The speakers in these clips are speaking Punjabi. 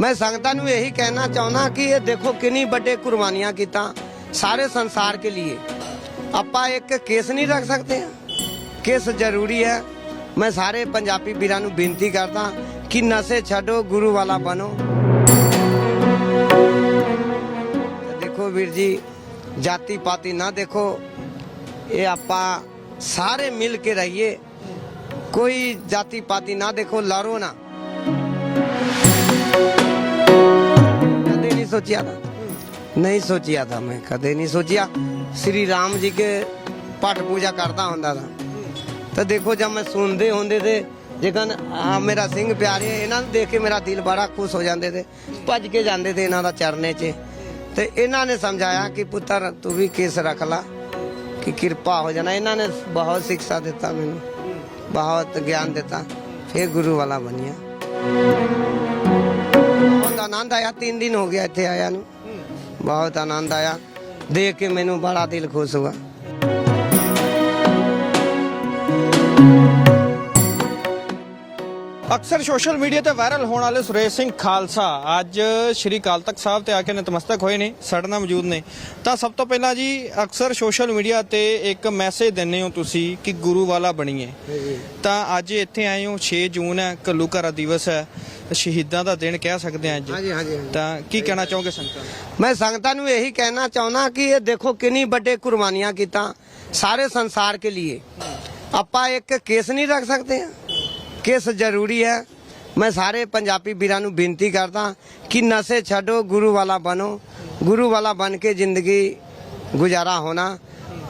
ਮੈਂ ਸੰਗਤਾਂ ਨੂੰ ਇਹੀ ਕਹਿਣਾ ਚਾਹੁੰਦਾ ਕਿ ਇਹ ਦੇਖੋ ਕਿੰਨੀ ਵੱਡੇ ਕੁਰਬਾਨੀਆਂ ਕੀਤਾ ਸਾਰੇ ਸੰਸਾਰ ਕੇ ਲਈ ਆਪਾਂ ਇੱਕ ਕੇਸ ਨਹੀਂ ਰੱਖ ਸਕਦੇ ਕੇਸ ਜ਼ਰੂਰੀ ਹੈ ਮੈਂ ਸਾਰੇ ਪੰਜਾਬੀ ਵੀਰਾਂ ਨੂੰ ਬੇਨਤੀ ਕਰਦਾ ਕਿ ਨਸ਼ੇ ਛੱਡੋ ਗੁਰੂ ਵਾਲਾ ਬਣੋ ਤੇ ਦੇਖੋ ਵੀਰ ਜੀ ਜਾਤੀ ਪਾਤੀ ਨਾ ਦੇਖੋ ਇਹ ਆਪਾਂ ਸਾਰੇ ਮਿਲ ਕੇ ਰਹੀਏ ਕੋਈ ਜਾਤੀ ਪਾਤੀ ਨਾ ਦੇਖੋ ਲੜੋ ਨਾ कदे नहीं सोचिया था नहीं सोचिया था मैं कदे नहीं सोचिया श्री राम जी के पाठ पूजा करता ਹੁੰਦਾ था ਤਾਂ ਦੇਖੋ ਜਦ ਮੈਂ ਸੁਣਦੇ ਹੁੰਦੇ ਤੇ ਜੇਕਨ ਆ ਮੇਰਾ ਸਿੰਘ ਪਿਆਰੇ ਇਹਨਾਂ ਨੂੰ ਦੇਖ ਕੇ ਮੇਰਾ ਦਿਲ ਬੜਾ ਖੁਸ਼ ਹੋ ਜਾਂਦੇ ਤੇ ਭੱਜ ਕੇ ਜਾਂਦੇ ਤੇ ਇਹਨਾਂ ਦਾ ਚਰਨੇ 'ਚ ਤੇ ਇਹਨਾਂ ਨੇ ਸਮਝਾਇਆ ਕਿ ਪੁੱਤਰ ਤੂੰ ਵੀ ਕੇਸ ਰੱਖ ਲਾ ਕਿ ਕਿਰਪਾ ਹੋ ਜਾਣਾ ਇਹਨਾਂ ਨੇ ਬਹੁਤ ਸਿੱਖਿਆ ਦਿੱਤਾ ਮੈਨੂੰ ਬਹੁਤ ਗਿਆਨ ਦਿੱਤਾ ਫਿਰ ਗੁਰੂ ਵਾਲਾ ਬਣਿਆ ਬਹੁਤ ਆਨੰਦ ਆਇਆ 3 ਦਿਨ ਹੋ ਗਿਆ ਇੱਥੇ ਆਇਆ ਨੂੰ। ਬਹੁਤ ਆਨੰਦ ਆਇਆ। ਦੇਖ ਕੇ ਮੈਨੂੰ ਬੜਾ ਦਿਲ ਖੁਸ਼ ਹੋਇਆ। ਅਕਸਰ ਸੋਸ਼ਲ ਮੀਡੀਆ ਤੇ ਵਾਇਰਲ ਹੋਣ ਵਾਲੇ ਸੁਰੇਸ਼ ਸਿੰਘ ਖਾਲਸਾ ਅੱਜ ਸ਼੍ਰੀ ਅਕਾਲ ਤਖਤ ਸਾਹਿਬ ਤੇ ਆ ਕੇ ਨਤਮਸਤਕ ਹੋਏ ਨੇ ਸਾਡੇ ਨਾਲ ਮੌਜੂਦ ਨੇ। ਤਾਂ ਸਭ ਤੋਂ ਪਹਿਲਾਂ ਜੀ ਅਕਸਰ ਸੋਸ਼ਲ ਮੀਡੀਆ ਤੇ ਇੱਕ ਮੈਸੇਜ ਦਿੰਦੇ ਹੋ ਤੁਸੀਂ ਕਿ ਗੁਰੂ ਵਾਲਾ ਬਣੀਏ। ਤਾਂ ਅੱਜ ਇੱਥੇ ਆਏ ਹੋ 6 ਜੂਨ ਹੈ ਘੱਲੂਘਾਰਾ ਦਿਵਸ ਹੈ ਸ਼ਹੀਦਾਂ ਦਾ ਦਿਨ ਕਹਿ ਸਕਦੇ ਹਾਂ ਅੱਜ। ਹਾਂਜੀ ਹਾਂਜੀ ਤਾਂ ਕੀ ਕਹਿਣਾ ਚਾਹੋਗੇ ਸੰਗਤਾਂ ਨੂੰ? ਮੈਂ ਸੰਗਤਾਂ ਨੂੰ ਇਹੀ ਕਹਿਣਾ ਚਾਹੁੰਦਾ ਕਿ ਇਹ ਦੇਖੋ ਕਿੰਨੀ ਵੱਡੇ ਕੁਰਬਾਨੀਆਂ ਕੀਤਾ ਸਾਰੇ ਸੰਸਾਰ ਕੇ ਲਈ ਆਪਾਂ ਇੱਕ ਕੇਸ ਨਹੀਂ ਰੱਖ ਸਕਦੇ ਕੇਸ ਜ਼ਰੂਰੀ ਹੈ ਮੈਂ ਸਾਰੇ ਪੰਜਾਬੀ ਵੀਰਾਂ ਨੂੰ ਬੇਨਤੀ ਕਰਦਾ ਕਿ ਨਸ਼ੇ ਛੱਡੋ ਗੁਰੂ ਵਾਲਾ ਬਣੋ गुरु वाला बन के जिंदगी गुजारा होना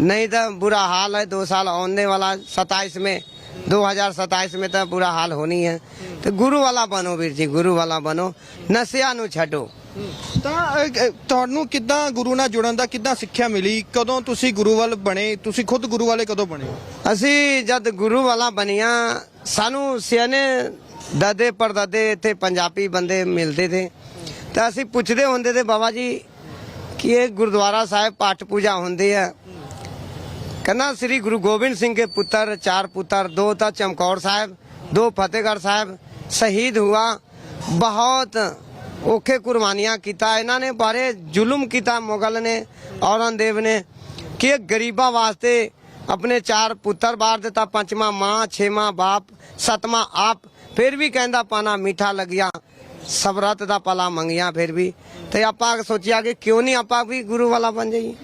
नहीं तो बुरा हाल है दो साल आने वाला सताइस में 2027 में तो बुरा हाल होनी है तो गुरु वाला बनो वीर जी गुरु वाला बनो नशिया नु छड्डो ਤਾਂ ਅਹ, ਅਹ, ਤੁਹਾਨੂੰ ਕਿੱਦਾਂ ਗੁਰੂ ਨਾਲ ਜੁੜਨ ਦਾ ਕਿੱਦਾਂ ਸਿੱਖਿਆ ਮਿਲੀ ਕਦੋਂ ਤੁਸੀਂ ਗੁਰੂ ਵੱਲ ਬਣੇ ਤੁਸੀਂ ਖੁਦ ਗੁਰੂ ਵਾਲੇ ਕਦੋਂ ਬਣੇ ਅਸੀਂ ਜਦ ਗੁਰੂ ਵਾਲਾ ਬਣੀਆਂ ਸਾਨੂੰ ਸਿਆਣੇ ਦਾਦੇ ਪਰਦਾਦੇ ਇੱਥੇ ਪੰਜਾਬੀ ਬੰਦੇ ਮਿਲਦੇ ਤੇ। ਤਾਂ ਅਸੀਂ ਪੁੱਛਦੇ ਹੁੰਦੇ ਤੇ ਬਾਬਾ ਜੀ ਕਿ ਇਹ ਗੁਰਦੁਆਰਾ ਸਾਹਿਬ ਪਾਠ ਪੂਜਾ ਹੁੰਦੀ ਹੈ ਕਹਿੰਦਾ ਸ੍ਰੀ ਗੁਰੂ ਗੋਬਿੰਦ ਸਿੰਘ ਦੇ ਪੁੱਤਰ, ਚਾਰ ਪੁੱਤਰ, ਦੋ ਤਾਂ ਚਮਕੌਰ ਸਾਹਿਬ, ਦੋ ਫਤਿਹਗੜ੍ਹ ਸਾਹਿਬ ਸ਼ਹੀਦ ਹੁਆ। ਬਹੁਤ ਔਖੇ ਕੁਰਬਾਨੀਆਂ ਕੀਤਾ। ਇਹਨਾਂ ਨੇ ਬਾਰੇ ਜ਼ੁਲਮ ਕੀਤਾ ਮੁਗਲ ਨੇ, ਔਰੰਗਜ਼ੇਬ ਨੇ ਕਿ ਇਹ ਗਰੀਬਾਂ ਵਾਸਤੇ ਆਪਣੇ ਚਾਰ ਪੁੱਤਰ ਬਾਹਰ ਦਿੱਤਾ ਪੰਜਵਾਂ ਮਾਂ ਛੇਵਾਂ ਬਾਪ ਸਤਵਾਂ ਆਪ ਫਿਰ ਵੀ ਕਹਿੰਦਾ ਪਾਣਾ ਮਿੱਠਾ ਲੱਗਿਆ। ਸਬਰਤ ਦਾ ਪਲਾ ਮੰਗਿਆ ਫਿਰ ਵੀ। ਤੇ ਆਪਾਂ ਸੋਚਿਆ ਕਿ ਕਿਉਂ ਨਹੀਂ ਆਪਾਂ ਵੀ ਗੁਰੂ ਵਾਲਾ ਬਣ ਜਾਈਏ?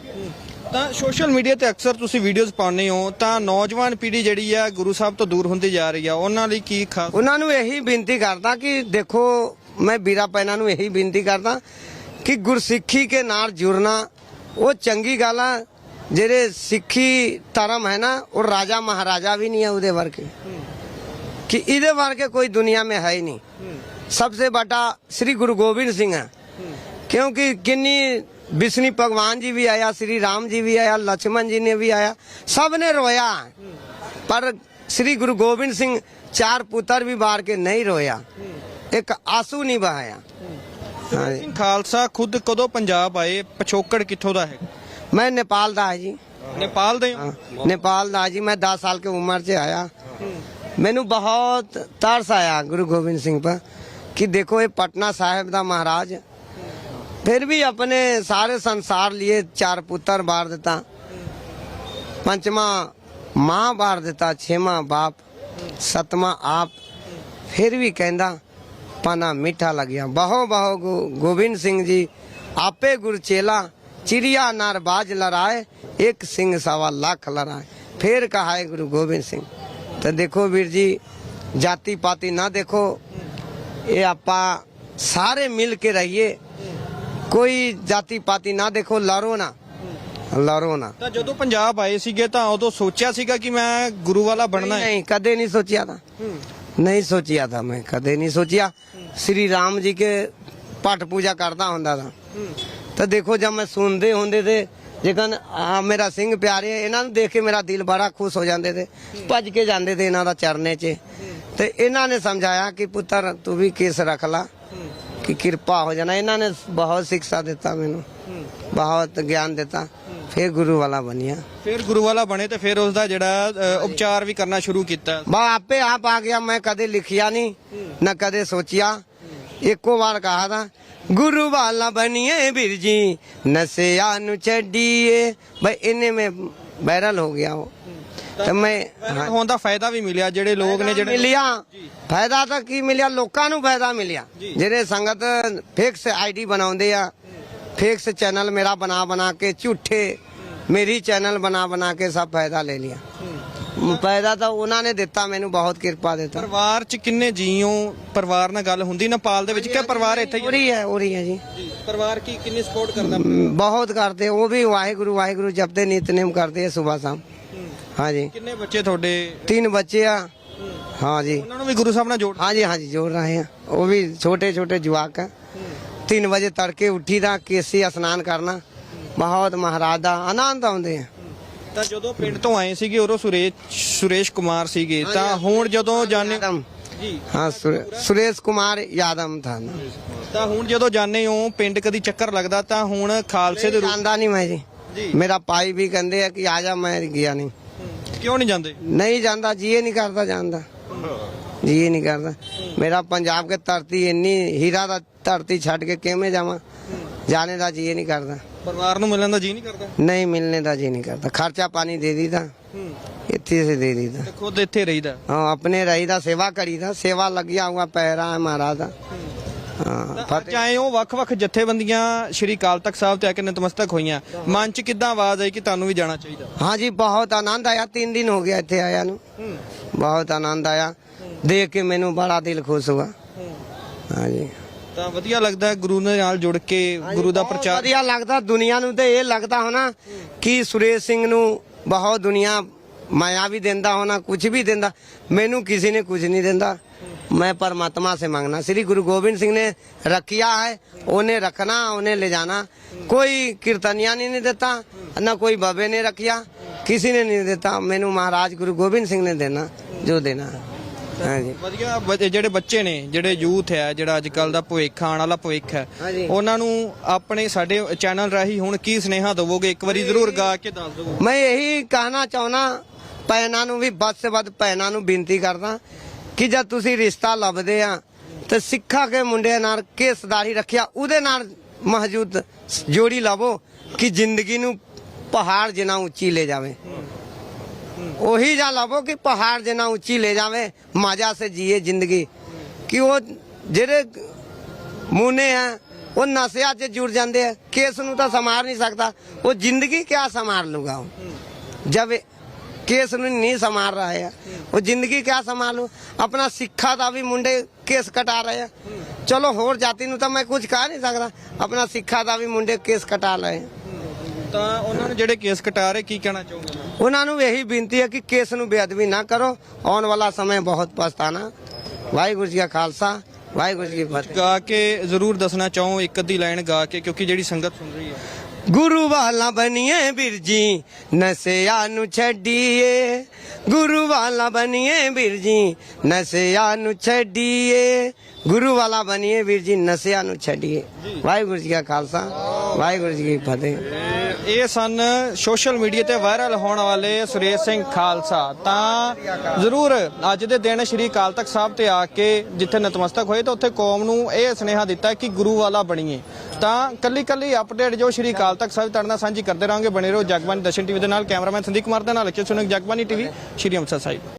ਤਾਂ ਸੋਸ਼ਲ ਮੀਡੀਆ ਤੇ ਅਕਸਰ ਤੁਸੀਂ ਵੀਡੀਓਜ਼ ਪਾਉਂਦੇ ਹੋ ਤਾਂ ਨੌਜਵਾਨ ਪੀੜ੍ਹੀ ਜਿਹੜੀ ਆ ਗੁਰੂ ਸਾਹਿਬ ਤੋਂ ਦੂਰ ਹੁੰਦੀ ਜਾ ਰਹੀ ਆ। ਉਹਨਾਂ ਲਈ ਕੀ ਖਾਸ? ਉਹਨਾਂ ਨੂੰ ਇਹੀ ਬੇਨਤੀ ਕਰਦਾ ਕਿ ਦੇਖੋ ਮੈਂ ਵੀਰਾ ਪੈਣਾ ਨੂੰ ਇਹੀ ਬੇਨਤੀ ਕਰਦਾ ਕਿ ਗੁਰਸਿੱਖੀ ਕੇ ਨਾਲ ਜੁੜਨਾ ਉਹ ਚੰਗੀ ਗੱਲ ਆ। ਜਿਹੜੇ ਸਿੱਖੀ ਧਰਮ ਹੈ ਨਾ, ਉਹ ਰਾਜਾ ਮਹਾਰਾਜਾ ਵੀ ਨਹੀਂ ਹੈ ਉਹਦੇ ਵਰਗੇ। ਕਿ ਇਹਦੇ ਵਰਗੇ ਕੋਈ ਦੁਨੀਆ ਮੇ ਹੈ ਹੀ ਨਹੀਂ। ਸਭਸੇ ਵੱਡਾ ਸ੍ਰੀ ਗੁਰੂ ਗੋਬਿੰਦ ਸਿੰਘ ਹੈ। ਕਿਉਂਕਿ ਕਿੰਨੀ ਵਿਸ਼ਨੀ ਭਗਵਾਨ ਜੀ ਵੀ ਆਇਆ, ਸ੍ਰੀ ਰਾਮ ਜੀ ਵੀ ਆਇਆ ਲక్ష్మణ ਜੀ ਨੇ ਵੀ ਆਇਆ, ਸਭ ਨੇ ਰੋਇਆ। ਪਰ ਸ੍ਰੀ ਗੁਰੂ ਗੋਬਿੰਦ ਸਿੰਘ ਚਾਰ ਪੁੱਤਰ ਵੀ ਬਾਰ ਕੇ ਨਹੀਂ ਰੋਇਆ। ਇੱਕ ਆਸੂ ਨਹੀਂ ਬਹਾਇਆ ਖਾਲਸਾ ਖੁਦ ਕਦੋਂ ਪੰਜਾਬ ਆਏ? ਪਛੋਕੜ ਕਿੱਥੋਂ ਦਾ ਹੈ? मैं नेपाल दा है जी ਨੇਪਾਲ ਦੇ ਹੋ हाँ, नेपाल दा जी मैं दस साल की उम्र से आया मैनू बहुत तरस आया गुरु गोबिंद सिंह पर कि देखो ये पटना साहिब दा महाराज फिर भी अपने सारे संसार लिए चार पुत्र बार देता पंचमा माँ बार देता छेवा बाप सतमा आप फिर भी कहंदा पाना मीठा लग गया बहो बहो गो, गोविंद सिंह जी आपे ਚਿੜੀਆ ਨਰ ਬਾਜ ਲਰਾਏ ਇੱਕ ਸਿੰਘ ਸਵਾ ਲੱਖ ਲਰਾਏ। ਫੇਰ ਕਹਾਏ ਗੁਰੂ ਗੋਬਿੰਦ ਸਿੰਘ ਤਾਂ ਦੇਖੋ ਵੀਰ ਜੀ ਜਾਤੀ ਪਾਤੀ ਨਾ ਦੇਖੋ ਇਹ ਆਪਾਂ ਸਾਰੇ ਮਿਲ ਕੇ ਰਹੀਏ। ਕੋਈ ਜਾਤੀ ਪਾਤੀ ਨਾ ਦੇਖੋ ਲੜੋ ਨਾ ਲੜੋ ਨਾ। ਤਾਂ ਜਦੋਂ ਪੰਜਾਬ ਆਏ ਸੀਗੇ ਤਾਂ ਉਦੋਂ ਸੋਚਿਆ ਸੀਗਾ ਕਿ ਮੈਂ ਗੁਰੂ ਵਾਲਾ ਬਣਨਾ ਹੈ? ਨਹੀਂ ਕਦੇ ਨਹੀਂ ਸੋਚਿਆ ਤਾਂ। ਨਹੀਂ ਸੋਚਿਆ ਤਾਂ ਮੈਂ ਕਦੇ ਨਹੀਂ ਸੋਚਿਆ। ਸ੍ਰੀ ਰਾਮ ਜੀ ਕੇ ਪਟ ਪੂਜਾ ਕਰਦਾ ਹੁੰਦਾ ਤਾਂ। ਤਾਂ ਦੇਖੋ ਜਦ ਮੈਂ ਸੁਣਦੇ ਹੁੰਦੇ ਤੇ ਜੇਕਨ ਆ ਮੇਰਾ ਸਿੰਘ ਪਿਆਰੇ ਇਹਨਾਂ ਨੂੰ ਦੇਖ ਕੇ ਮੇਰਾ ਦਿਲ ਬੜਾ ਖੁਸ਼ ਹੋ ਜਾਂਦੇ ਤੇ ਭੱਜ ਕੇ ਜਾਂਦੇ ਤੇ ਇਹਨਾਂ ਦਾ ਚਰਨੇ 'ਚ। ਤੇ ਇਹਨਾਂ ਨੇ ਸਮਝਾਇਆ ਕਿ ਪੁੱਤਰ ਤੂੰ ਵੀ ਕੇਸ ਰੱਖ ਲਾ ਕਿ ਕਿਰਪਾ ਹੋ ਜਾਣਾ। ਇਹਨਾਂ ਨੇ ਬਹੁਤ ਸਿੱਖਿਆ ਦਿੱਤਾ ਮੈਨੂੰ। ਬਹੁਤ ਗਿਆਨ ਦਿੱਤਾ। ਫਿਰ ਗੁਰੂ ਵਾਲਾ ਬਣਿਆ। ਫਿਰ ਗੁਰੂ ਵਾਲਾ ਬਣੇ ਤੇ ਫੇਰ ਉਸ ਦਾ ਜਿਹੜਾ ਉਪਚਾਰ ਵੀ ਕਰਨਾ ਸ਼ੁਰੂ ਕੀਤਾ। ਬਾ ਆਪੇ ਆਪ ਆ ਗਿਆ। ਮੈਂ ਕਦੇ ਲਿਖਿਆ ਨਹੀਂ ਨਾ ਕਦੇ ਸੋਚਿਆ। ਇੱਕੋ ਵਾਰ ਕਹਾ ਤਾਂ ਗੁਰੂ ਵਾਲਾ ਬਣੀਏ ਵੀਰ ਜੀ। ਨਸਿਆ ਨੂੰ ਛੱਡੀਏ। ਬਈ ਇਹਨੇ ਮੈਂ ਵਾਇਰਲ ਹੋ ਗਿਆ ਉਹ। ਤੇ ਮੈਂ ਹੋਣ ਦਾ ਫਾਇਦਾ ਵੀ ਮਿਲਿਆ ਜਿਹੜੇ ਲੋਕ ਨੇ ਜਿਹੜੇ ਮਿਲਿਆ। ਫਾਇਦਾ ਤਾਂ ਕੀ ਮਿਲਿਆ? ਲੋਕਾਂ ਨੂੰ ਫਾਇਦਾ ਮਿਲਿਆ। ਜਿਹੜੇ ਸੰਗਤ ਫਿਕਸ ਆਈਡੀ ਬਣਾਉਂਦੇ ਆ ਫਿਕਸ ਚੈਨਲ ਮੇਰਾ ਬਣਾ ਬਣਾ ਕੇ ਝੂਠੇ ਮੇਰੀ ਚੈਨਲ ਬਣਾ ਬਣਾ ਕੇ ਸਭ ਫਾਇਦਾ ਲੈ ਲਿਆ। ਪੈਦਾ ਤਾਂ ਉਹਨਾਂ ਨੇ ਦਿੱਤਾ ਮੈਨੂੰ ਬਹੁਤ ਕਿਰਪਾ ਦਿੱਤਾ। ਪਰਿਵਾਰ ਚ ਕਿੰਨੇ ਜੀਓ ਪਰਿਵਾਰ ਨਾਲ ਗੱਲ ਹੁੰਦੀ ਨੇਪਾਲ ਦੇ ਵਿੱਚ? ਕਿ ਪਰਿਵਾਰ ਇੱਥੇ ਹੀ ਉਰੀ ਹੈ ਉਰੀ ਹੈ ਜੀ। ਪਰਿਵਾਰ ਕੀ ਕਿੰਨੀ ਸਪੋਰਟ ਕਰਦਾ? ਬਹੁਤ ਕਰਦੇ ਉਹ ਵੀ ਵਾਹਿਗੁਰੂ ਵਾਹਿਗੁਰੂ ਜਪਦੇ ਨਿਤਨੇਮ ਕਰਦੇ ਆ ਸਵੇਰ ਸ਼ਾਮ। ਹਾਂਜੀ। ਕਿੰਨੇ ਬੱਚੇ ਤੁਹਾਡੇ? ਤਿੰਨ ਬੱਚੇ ਆ। ਹਾਂ ਜੀ। ਉਹਨਾਂ ਨੂੰ ਵੀ ਗੁਰੂ ਸਾਹਿਬ ਨਾਲ ਜੋੜ ਹਾਂਜੀ ਹਾਂਜੀ ਜੋੜ ਰਹੇ ਆ। ਉਹ ਵੀ ਛੋਟੇ ਛੋਟੇ ਜਵਾਕ ਆ। 3 ਵਜੇ ਤੜਕੇ ਉੱਠੀ ਦਾ ਕੇਸੀ ਇਸ਼ਨਾਨ ਕਰਨਾ। ਬਹੁਤ ਮਹਾਰਾਜਾ ਆਨੰਦ ਆਉਂਦੇ ਆ। ਤਾਂ ਜਦੋਂ ਪਿੰਡ ਤੋਂ ਆਏ ਸੀਗੇ ਉਰੋਂ ਸੁਰੇਸ਼ ਸੁਰੇਸ਼ ਕੁਮਾਰ ਸੀਗੇ ਤਾਂ ਹੁਣ ਜਦੋਂ ਜਾਣੇ यादव ਜੀ हाँ सुरे- सुरेश कुमार यादव था ना ਤਾਂ ਹੁਣ ਜਦੋਂ ਜਾਣੇ ਹੋ ਪਿੰਡ ਕਦੀ ਚੱਕਰ ਲੱਗਦਾ ਤਾਂ ਹੁਣ ਖਾਲਸੇ ਦੇ ਰੂਪ जानदा नहीं मैं जी ਜੀ ਮੇਰਾ ਭਾਈ ਵੀ ਕਹਿੰਦੇ ਆ ਕਿ ਆ ਜਾ ਮੈਂ ਗਿਆ ਨਹੀਂ ਕਿਉਂ ਨਹੀਂ ਜਾਂਦੇ ਨਹੀਂ ਜਾਂਦਾ ਜੀਏ ਨਹੀਂ ਕਰਦਾ ਜਾਂਦਾ ਜੀਏ ਨਹੀਂ ਕਰਦਾ ਮੇਰਾ ਪੰਜਾਬ ਕੇ ਧਰਤੀ ਇੰਨੀ ਹੀਰਾ ਦਾ ਧਰਤੀ ਛੱਡ ਕੇ ਕਿਵੇਂ ਜਾਵਾਂ ਜਾਣੇ ਦਾ ਜੀਏ ਨਹੀਂ ਕਰਦਾ ਪਰਿਵਾਰ ਨੂੰ ਮਿਲਣ ਦਾ ਜੀ ਨਹੀਂ ਕਰਦਾ ਨਹੀਂ ਮਿਲਨੇ ਦਾ ਜੀ ਨਹੀਂ ਕਰਦਾ ਖਰਚਾ ਪਾਣੀ ਦੇ ਦੀਦਾ ਹੂੰ ਇੱਥੇ ਸੇ ਦੇ ਦੀਦਾ ਤੇ ਖੁਦ ਇੱਥੇ ਰਹੀਦਾ ਹਾਂ ਆਪਣੇ ਰਹੀਦਾ ਸੇਵਾ ਕਰੀਦਾ ਸੇਵਾ ਲੱਗਿਆ ਹੁਆ ਪੈਰਾ ਹੈ ਮਹਾਰਾਜ ਦਾ ਹਾਂ ਅੱਜ ਫਤਿਹ ਆਏ ਹੋ ਵੱਖ-ਵੱਖ ਜਥੇਬੰਦੀਆਂ ਸ਼੍ਰੀ ਅਕਾਲ ਤਖਤ ਸਾਹਿਬ ਤੇ ਆ ਕੇ ਨਤਮਸਤਕ ਹੋਈਆਂ ਮਨ ਚ ਕਿੱਦਾਂ ਆਵਾਜ਼ ਆਈ ਕਿ ਤੁਹਾਨੂੰ ਵੀ ਜਾਣਾ ਚਾਹੀਦਾ हाँ जी बहुत आनंद आया तीन दिन हो गया इतने आया नु ਹੂੰ बहुत आनंद आया देख के मैनू बड़ा दिल खुश हुआ ਹੂੰ हाँ जी ਤਾਂ ਵਧੀਆ ਲੱਗਦਾ ਹੈ ਗੁਰੂ ਦੇ ਨਾਲ ਜੁੜ ਕੇ ਗੁਰੂ ਦਾ ਬਹੁਤ ਪ੍ਰਚਾਰ ਵਧੀਆ ਲੱਗਦਾ ਦੁਨੀਆ ਨੂੰ ਤੇ ਇਹ ਲੱਗਦਾ ਹੋਣਾ ਕਿ ਸੁਰੇਸ਼ ਸਿੰਘ ਨੂੰ ਬਹੁਤ ਦੁਨੀਆ ਮਾਇਆ ਵੀ ਦਿੰਦਾ ਹੋਣਾ ਕੁਝ ਵੀ ਦਿੰਦਾ ਮੈਨੂੰ ਕਿਸੇ ਨੇ ਕੁਝ ਨਹੀਂ ਦਿੰਦਾ मैं परमात्मा से मांगना श्री गुरु गोविंद सिंह ने रखिया है उन्हें रखना उन्हें ले जाना कोई कीर्तनिया ने नहीं देता न कोई बबे ने रखिया किसी ने नहीं देता मैनू महाराज गुरु गोविंद सिंह ने देना जो देना है ਵਧੀਆ ਬ- ਜਿਹੜੇ ਬੱਚੇ ਨੇ ਜਿਹੜੇ ਯੂਥ ਹੈ ਜਿਹੜਾ ਅੱਜ ਕੱਲ ਦਾ ਭਵਿੱਖ ਆਉਣ ਵਾਲਾ ਭਵਿੱਖ ਹੈ ਹਾਂਜੀ। ਉਹਨਾਂ ਨੂੰ ਆਪਣੇ ਸਾਡੇ ਚੈਨਲ ਰਾਹੀਂ ਹੁਣ ਕੀ ਸੁਨੇਹਾ ਦਵੋਗੇ? ਇੱਕ ਵਾਰੀ ਜ਼ਰੂਰ ਗਾ ਕੇ ਦੱਸ ਦਿਓ ਮੈਂ ਇਹੀ ਕਹਿਣਾ ਚਾਹੁੰਦਾ ਭੈਣਾਂ ਨੂੰ ਵੀ ਵੱਧ ਸੇ ਵੱਧ ਭੈਣਾਂ ਨੂੰ ਬੇਨਤੀ ਕਰਦਾ ਕਿ ਜਦ ਤੁਸੀਂ ਰਿਸ਼ਤਾ ਲੱਭਦੇ ਆ ਤੇ ਸਿੱਖਾ ਕੇ ਮੁੰਡੇ ਨਾਲ ਕੇਸਦਾਰੀ ਰੱਖਿਆ ਉਹਦੇ ਨਾਲ ਮੌਜੂਦ ਜੋੜੀ ਲਵੋ ਕਿ ਜ਼ਿੰਦਗੀ ਨੂੰ ਪਹਾੜ ਜਿੰਨਾ ਉੱਚੀ ਲੈ ਜਾਵੇ। ਉਹੀ ਜਾਂ ਲਵੋ ਕਿ ਪਹਾੜ ਜਿੰਨਾ ਉੱਚੀ ਲੈ ਜਾਵੇ, ਮਜ਼ਾ ਸੇ ਜੀਏ ਜ਼ਿੰਦਗੀ। ਕਿ ਉਹ ਜਿਹੜੇ ਮੂਨੇ ਆ ਉਹ ਨਸ਼ਿਆਂ 'ਚ ਜੁੜ ਜਾਂਦੇ ਆ ਕੇਸ ਨੂੰ ਤਾਂ ਸੰਭਾਲ ਨਹੀਂ ਸਕਦਾ। ਉਹ ਜ਼ਿੰਦਗੀ ਕਿਆ ਸੰਭਾਲ ਲੂਗਾ ਉਹ? ਜਬ ਕੇਸ ਨੂੰ ਨਹੀਂ ਸੰਭਾਲ ਰਹਾ ਹੈ ਉਹ ਜ਼ਿੰਦਗੀ ਕਿਆ ਸੰਭਾਲੂ? ਆਪਣਾ ਸਿੱਖਾ ਦਾ ਵੀ ਮੁੰਡੇ ਕੇਸ ਕਟਾ ਰਹੇ ਆ। ਚਲੋ ਹੋਰ ਜਾਤੀ ਨੂੰ ਤਾਂ ਮੈਂ ਕੁਝ ਕਹਿ ਨਹੀਂ ਸਕਦਾ। ਆਪਣਾ ਸਿੱਖਾ ਦਾ ਵੀ ਮੁੰਡੇ ਕੇਸ ਕਟਾ ਲਏ। ਤਾਂ ਉਹਨਾਂ ਨੂੰ ਜਿਹੜੇ ਕੇਸ ਕਟਾ ਰਹੇ ਕੀ ਕਹਿਣਾ ਚਾਹੋਗੇ? ਉਹਨਾਂ ਨੂੰ ਇਹੀ ਬੇਨਤੀ ਹੈ ਕਿ ਕੇਸ ਨੂੰ ਬੇਅਦਬੀ ਨਾ ਕਰੋ। ਆਉਣ ਵਾਲਾ ਸਮੇਂ ਬਹੁਤ ਪਛਤਾਨਾ ਵਾਹਿਗੁਰੂ ਜੀ ਕਾ ਖਾਲਸਾ ਵਾਹਿਗੁਰੂ ਜੀ ਕੀ ਫਤਿਹ। ਗਾ ਕੇ ਜ਼ਰੂਰ ਦੱਸਣਾ ਚਾਹੋ ਇੱਕ ਅੱਧੀ ਲਾਈਨ ਗਾ ਕੇ ਕਿਉਂਕਿ ਜਿਹੜੀ ਸੰਗਤ ਸੁਣ ਰਹੀ ਹੈ। ਗੁਰੂ ਵਾਲਾ ਬਣੀਏ ਵੀਰ ਜੀ ਨਸਿਆ ਨੂੰ ਛੱਡੀਏ। ਗੁਰੂ ਵਾਲਾ ਬਣੀਏ ਵੀਰ ਜੀ ਨਸਿਆ ਨੂੰ ਛੱਡੀਏ। ਗੁਰੂ ਵਾਲਾ ਬਣੀਏ ਵੀਰ ਜੀ ਨਸਿਆ ਨੂੰ ਛੱਡੀਏ। ਵਾਹਿਗੁਰੂ ਜੀ ਕਾ ਖਾਲਸਾ ਵਾਹਿਗੁਰੂ ਜੀ ਕੀ ਫਤਿਹ। ਇਹ ਸਨ ਸੋਸ਼ਲ ਮੀਡੀਆ ਤੇ ਵਾਇਰਲ ਹੋਣ ਵਾਲੇ ਸੁਰੇਸ਼ ਸਿੰਘ ਖਾਲਸਾ। ਤਾਂ ਜ਼ਰੂਰ ਅੱਜ ਦੇ ਦਿਨ ਸ਼੍ਰੀ ਅਕਾਲ ਤਖਤ ਸਾਹਿਬ ਤੇ ਆ ਕੇ ਜਿੱਥੇ ਨਤਮਸਤਕ ਹੋਏ ਤਾਂ ਉੱਥੇ ਕੌਮ ਨੂੰ ਇਹ ਸੁਨੇਹਾ ਦਿੱਤਾ ਕਿ ਗੁਰੂ ਵਾਲਾ ਬਣੀਏ। ਤਾਂ ਕੱਲੀ ਕੱਲੀ ਅਪਡੇਟ ਜੋ ਸ਼੍ਰੀ ਅਕਾਲ ਤਖਤ ਸਾਹਿਬ ਤੁਹਾਡੇ ਨਾਲ ਸਾਂਝੀ ਕਰਦੇ ਰਹਾਂਗੇ। ਬਣੇ ਰਹੋ ਜਗਬਾਨੀ ਦਰਸ਼ਨ ਟੀਵੀ ਦੇ ਨਾਲ। ਕੈਮਰਾਮੈਨ ਸੰਦੀਪ ਕੁਮਾਰ ਦੇ ਨਾਲ। ਅਖਿਲ ਸੁਨਕ ਜਗਬਾਨੀ ਟੀਵੀ, ਸ਼੍ਰੀ ਅੰਮ੍ਰਿਤਸਰ ਸਾਹਿਬ।